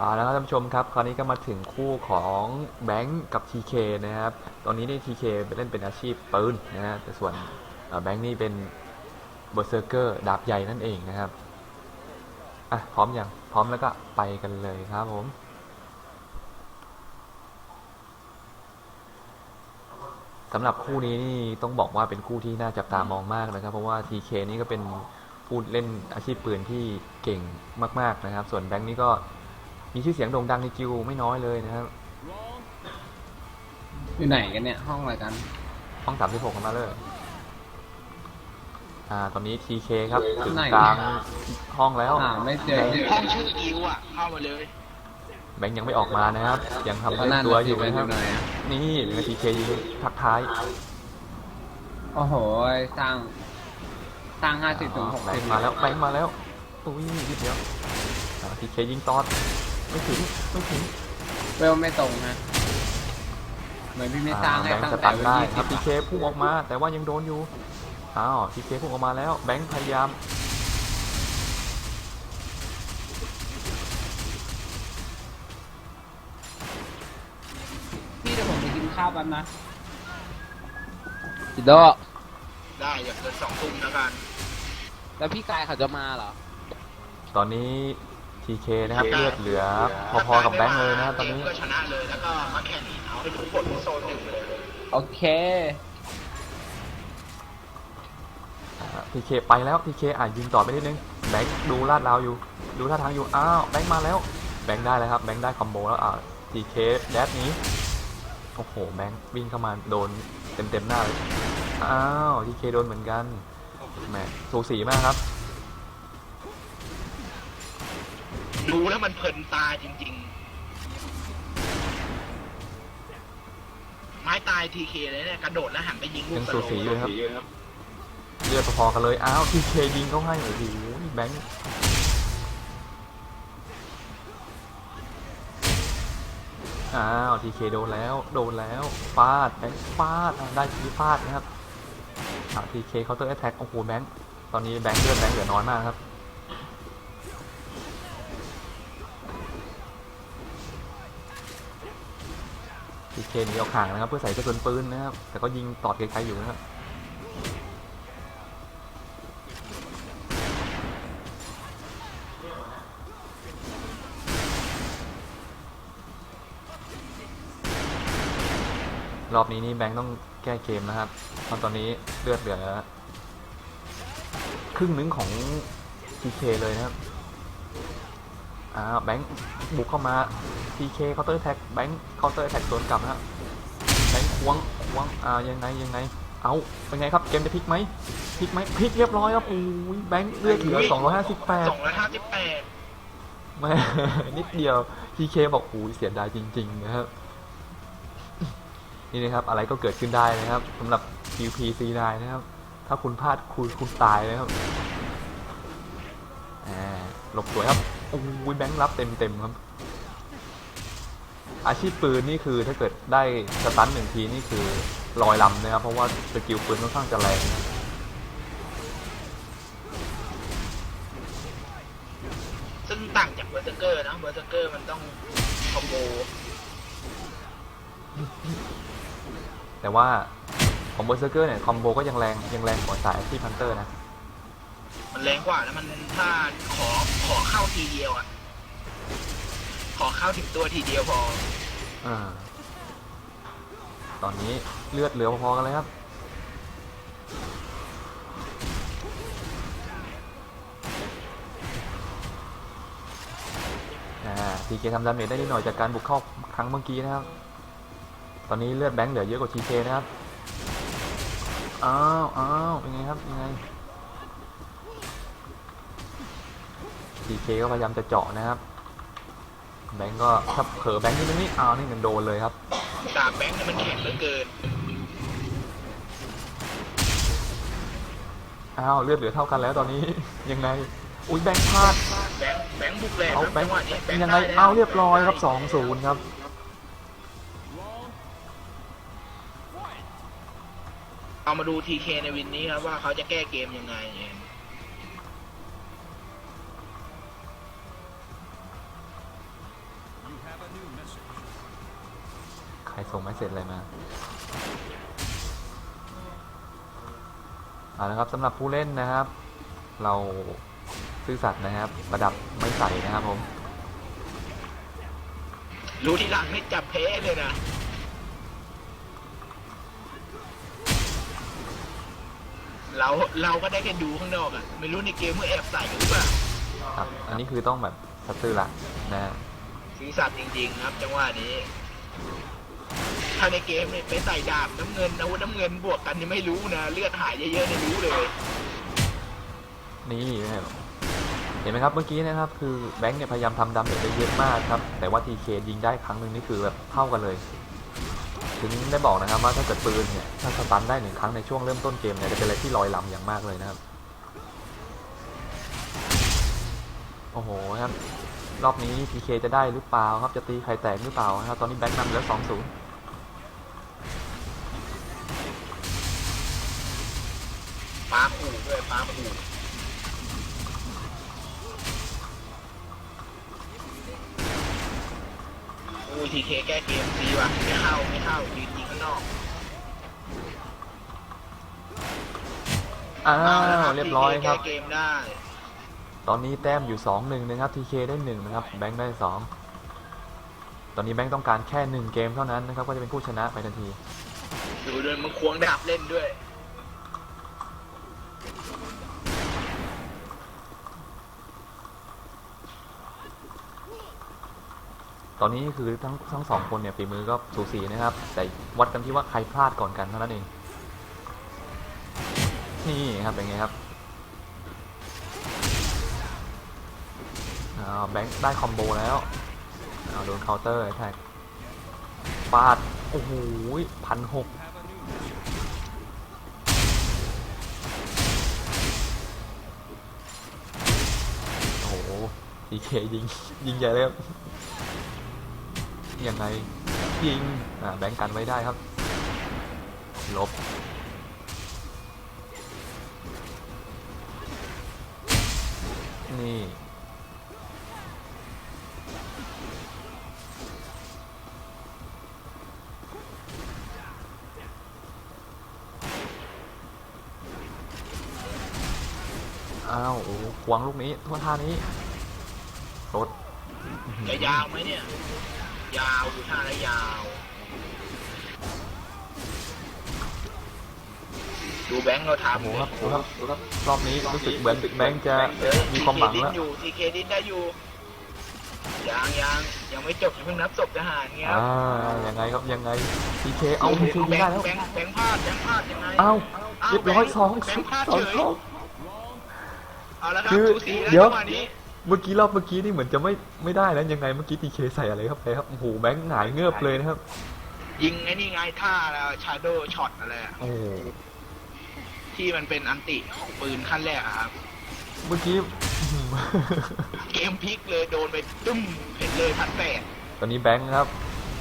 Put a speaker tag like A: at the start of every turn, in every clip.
A: อ่าแล้วครับท่านผู้ชมครับ คราวนี้ก็มาถึงคู่ของแบงค์กับ TK นะครับ ตอนนี้นี่ TK ไปเล่นเป็นอาชีพปืนนะฮะแต่ส่วนแบงค์นี่เป็นเบอร์เซอร์เกอร์ดาบใหญ่นั่นเองนะครับอะพร้อมยังพร้อมแล้วก็ไปกันเลยครับผมสำหรับคู่นี้นี่ต้องบอกว่าเป็นคู่ที่น่าจับตามองมากนะครับ เพราะว่า TK นี่ก็เป็นผู้เล่นอาชีพปืนที่เก่งมาก ๆนะครับ ส่วนแบงค์นี่ก็ มีชื่อเสียงโด่งดังในกิวไม่น้อยเลยนะครับ
B: อยู่ไหนกันเนี่ย ห้องอะไรกัน
A: ห้องสามสิบหกมาเลยอ่า ตอนนี้ TK ครับถึง
B: ไหน
A: กลางห้องแล้ว
B: อ่าไม่เจอ
C: ห้องชื่ออิวอะเข้ามาเลย
A: แบงค์ยังไม่ออกมานะครับ ยังทำ
B: ก็
A: เล่น
B: นั่น
A: ตัว
B: น่ะ
A: อ
B: สิ
A: ยู่
B: เป็น
A: นะ
B: อ
A: ครับ
B: ยู่ไหนอะ
A: นี่เป็น TK ยิงทักท้าย
B: โอ้โหสร้างสร้างห้าสิบถึงหก
A: แบ
B: สิ
A: ง
B: บ
A: ค์มาแล้วแบงค์มาแล้วตุ้ยนิดเดียวทีเคยิงตอด ไม่ถึงไม่ถึง
B: เวลไม่ตรงนะเหมือนพี่ไม่สร้างให้
A: แบง
B: ตั้
A: ค์
B: ง
A: ส
B: แต่
A: ตัน
B: เวล
A: ได้
B: ยี่
A: ค
B: สิ
A: รับบที
B: อะ
A: เคพุ่งออกมา แต่ว่ายังโดนอยู่ อ้าวทีเคพุ่งออกมาแล้ว แบงค์พยายาม
B: พี่เดี๋ยวผมไปกินข้าวแป๊บนะ
D: จิโด
C: ได้อย่าเกินสองทุ่มแล้วกัน
D: แล้วพี่กายเขาจะมาเหรอ
A: ตอนนี้ ทีเคนะครับเลือดเหลือ พอๆกับแบงค์เลยนะครับตอนนี้
C: เกมก็ชนะเลยแล้วก็มาแข่งเอาให้ทุกคนโซนหนึ่งเลย
B: โอเค
A: ทีเคไปแล้วทีเคอะยิงต่อไปนิดนึงแบงค์ดูลาดราวอยู่ ดูท่าทางอยู่ อ้าวแบงค์มาแล้ว แบงค์ได้แล้วครับ แบงค์ได้คอมโบแล้วอ่าทีเคแดดนี้ โอ้โห แบงค์วิ่งเข้ามาโดนเต็มเต็มๆหน้าเลย อ้าวทีเคโดนเหมือนกันแหมสูสีมากครับ
C: ดูแล้วมันเพลินตาจริง ๆ ไม้ตายทีเคเลยเนี่ยกระโดดแล้วหันไปยิงลู
A: ยั
C: ก
A: ง
C: ส
A: สู
C: โล
A: สี
C: ว์
A: อยู่นะครับเลือดพอๆกันเลยอ้าวทีเคยิงเขาให้โอ้โหแบงค์อ้าวทีเคโดนแล้วโดนแล้วฟาดแบงค์ฟาดอะได้ทีฟาดนะครับอ่าทีเคเคาน์เตอร์แอตแทกโอ้โหแบงค์ตอนนี้แบงค์เลือดแบงค์เหลือน้อยมากครับ ทีเคหนีออกห่างนะครับ เพื่อใส่กระสุนปืนนะครับ แต่ก็ยิงตอดไกลๆอยู่นะครับรอบนี้นี่แบงค์ต้องแก้เกมนะครับเพราะตอนนี้เลือดเหลือครึ่งหนึงของ TK เลยนะครับ อ้าวแบงค์บุกเข้ามา TK เคาน์เตอร์แท็กแบงค์เคาน์เตอร์แท็กสวนกลับนะฮะแบงค์ควงควงอ่ายังไงยังไง เอาเป็นไงครับเกมจะพลิกไหมพลิกไหมพลิกเรียบร้อยครับโอ้ยแบงค์เลือดเหลือ258
C: สองร้อยห้าสิบแปด
A: แม่นิดเดียว TK บอกโอ้ยเสียดายจริง ๆ นะครับ นี่นะครับ อะไรก็เกิดขึ้นได้นะครับสำหรับ QPC9 นะครับ ถ้าคุณพลาดคุณคุณตายนะครับอ่าหลบสวยครับ โอ้ยแบงค์รับเต็มเต็มๆครับ อาชีพปืนนี่คือถ้าเกิดได้สตันหนึ่งทีนี่คือลอยลำนะครับเพราะว่าสกิลปืนค่อนข้างจะแรงนะ
C: ซึ่งต่างจากเบอร์เซอร์เกอร์นะเบอร์เซอร์เกอร์มันต้องคอมโบ
A: แต่ว่าของเบอร์เซอร์เกอร์เนี่ยคอมโบก็ยังแรงยังแรงกว่าสายอาชีพพันเตอร์นะ
C: มันแรงกว่าแล้วมันถ้าขอขอเข้าทีเดียวอะ ขอเข้าถึงตัวทีเดียวพอ
A: อาตอนนี้เลือดเหลือพอๆกันเลยครับ อ่าทีเคทำดาเมจได้นิดหน่อยจากการบุกเข้าครั้งเมื่อกี้นะครับ ตอนนี้เลือดแบงค์เหลือเยอะกว่าทีเคนะครับ อ้าวอ้าวเป็นไงครับยังไง ทีเคก็พยายามจะเจาะนะครับ แบงก์ก็ถ้าเผลอแบงก์นิดนึงนี่อ้าวนี่มันโดนเลยครับ
C: ดาบแบงค์เนี่ยมันแข็งเหลือเกิน
A: อ้าวเลือดเหลือเท่ากันแล้วตอนนี้ ยังไง อุ้ยแบงค์พลาด
C: แบงค์แบงค์บุกแรง
A: เอา
C: ครับ
A: แบง
C: จั
A: ค์
C: งหวะนี้แบงค์
A: ยังไง
C: ด้แล้ว
A: เอาเรียบร้อยครับสองศูนย์ครับ
C: เอามาดูทีเคในวินนี้ครับว่าเขาจะแก้เกมยังไง
A: ใครส่งไม่เสร็จอะไรมาเอาละครับสำหรับผู้เล่นนะครับ เราซื่อสัตย์นะครับ ระดับไม่ใส่นะครับผม
C: รู้ทีหลังนี่จับเพ้เลยนะ เราเราก็ได้แค่ดูข้างนอกอะไม่รู้ในเกมมือแอบใส่หรือเปล่า
A: ครับอันนี้คือต้องแบบสัตย์ซื่อละนะฮะ
C: สีสันจริงๆครับจังหวะนี้ ถ้าในเกมเนี่ยไปใส่ดาบน้ำเงินอาวุธน้ำเงินบวกกันนี่ไม่รู้นะเลือดหายเยอะๆนี่รู้เลย
A: นี่นะครับเห็นไหมครับเมื่อกี้นะครับคือแบงค์เนี่ยพยายามทำดาเมจได้เยอะมากครับแต่ว่าทีเคยิงได้ครั้งหนึ่งนี่คือแบบเท่ากันเลย ถึงได้บอกนะครับว่าถ้าเกิดปืนเนี่ยถ้าสตันได้หนึ่งครั้งในช่วงเริ่มต้นเกมเนี่ยจะเป็นอะไรที่ลอยลำอย่างมากเลยนะครับโอ้โหครับรอบนี้ทีเคจะได้หรือเปล่าครับจะตีใครแตกหรือเปล่านะครับตอนนี้แบงค์นำแล้วสองศูนย์
C: ขู่ด้วยปาขู่อู้ทีเคแก้เกมดีว่ะ ไม่เข้า ไม่เข้ายืนยิงข้างนอก
A: อ้า
C: เอาละ
A: วเรียบร้อยครับ
C: TK แก้เกมได้
A: ตอนนี้แต้มอยู่สองหนึ่งนะครับทีเคได้หนึ่งนะครับ แบงค์ได้สองตอนนี้แบงค์ต้องการแค่หนึ่งเกมเท่านั้นนะครับ ก็จะเป็นผู้ชนะไปทันที
C: ดูด้วยมึงควงดาบเล่นด้วย
A: ตอนนี้คือทั้งทั้งสองคนเนี่ยฝีมือก็สูสีนะครับ แต่วัดกันที่ว่าใครพลาดก่อนกันเท่านั้นเอง นี่ครับเป็นไงครับแบงค์ได้คอมโบแล้วอ้าวโดนเคาน์เตอร์แท็กฟาด โอ้โหพันหกโอ้โหดีเคยิง ยิงใหญ่เลยครับ ยังไงยิงอ่าแบงก์กันไว้ได้ครับลบนี่อ้าวโอ้หควงลูกนี้ทั่วท่านี้รถ
C: จะยาวไหมเนี่ย ยาวอยู่ท่าแล้วยาว ดูแบงค์เราถาม
A: โอ้โหครับดูครับดูครับรอบนี้รู้สึกเหมือนแบงค์จะมีความหวังแล้ว
C: อยู่ทีเคดินได้อยู่ยังยังยังไม่จบอย่าเพิ่งนับศพทหารเงี้ย
A: อ่ายังไงครับยังไง PK เอา PK ยิง
C: แบ
A: ได้
C: ง
A: แล้ว
C: ค์แบงค์แบงค์พลาดแบงค์พลาดยังไง
A: เอ้า
C: อ้าว
A: เรียบร้อย
C: แบงค์
A: สอง
C: แบงค์พลาด
A: สอง
C: เฉย
A: สอง
C: เอาละครับ
A: คือ
C: สูสีแล้ว
A: เดี๋ยว
C: จังหวะนี้
A: เมื่อกี้รอบเมื่อกี้นี่เหมือนจะไม่ไม่ได้แล้วยังไงเมื่อกี้ PK ใส่อะไรครับไปครับโอ้โหแบงค์หงายเงือบเลยนะครับ
C: ยิงไอ้นี่ไงท่าแล้วชาโดช็อตอะไรอะ
A: โอ้โห
C: ที่มันเป็นอันติของปืนขั้นแรกอะครับ
A: เมื่อกี้อื้อหือ
C: เกมพลิกเลยโดนไปตุ้มเห็นเลยพันแปด
A: ตอนนี้แบงค์ครับ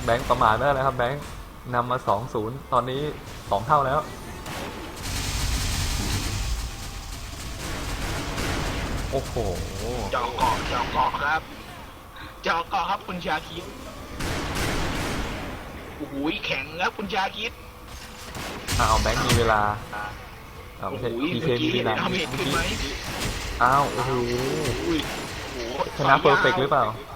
A: แบงค์ประมาทไม่ได้แล้วครับ แบงค์นำมาสองศูนย์ตอนนี้สองเท่าแล้ว โอ้โห
C: จอกเกาะจอกเกาะครับจอกเกาะครับคุณชาคิดโอ้โหแข็งครับคุณชาคิด
A: อ้าวแบงค์มีเวลาอ้าว
C: โอ้
A: ไม่
C: โห
A: ใช่ PK มีเวลา
C: ดาเมจ
A: เมื่อ
C: ขึ้น
A: กี้
C: ไหม
A: อ้าวโอ้โห
C: อุ้ยโอ้โห
A: ชนะเพอร์เฟกหรือเปล่า
C: โ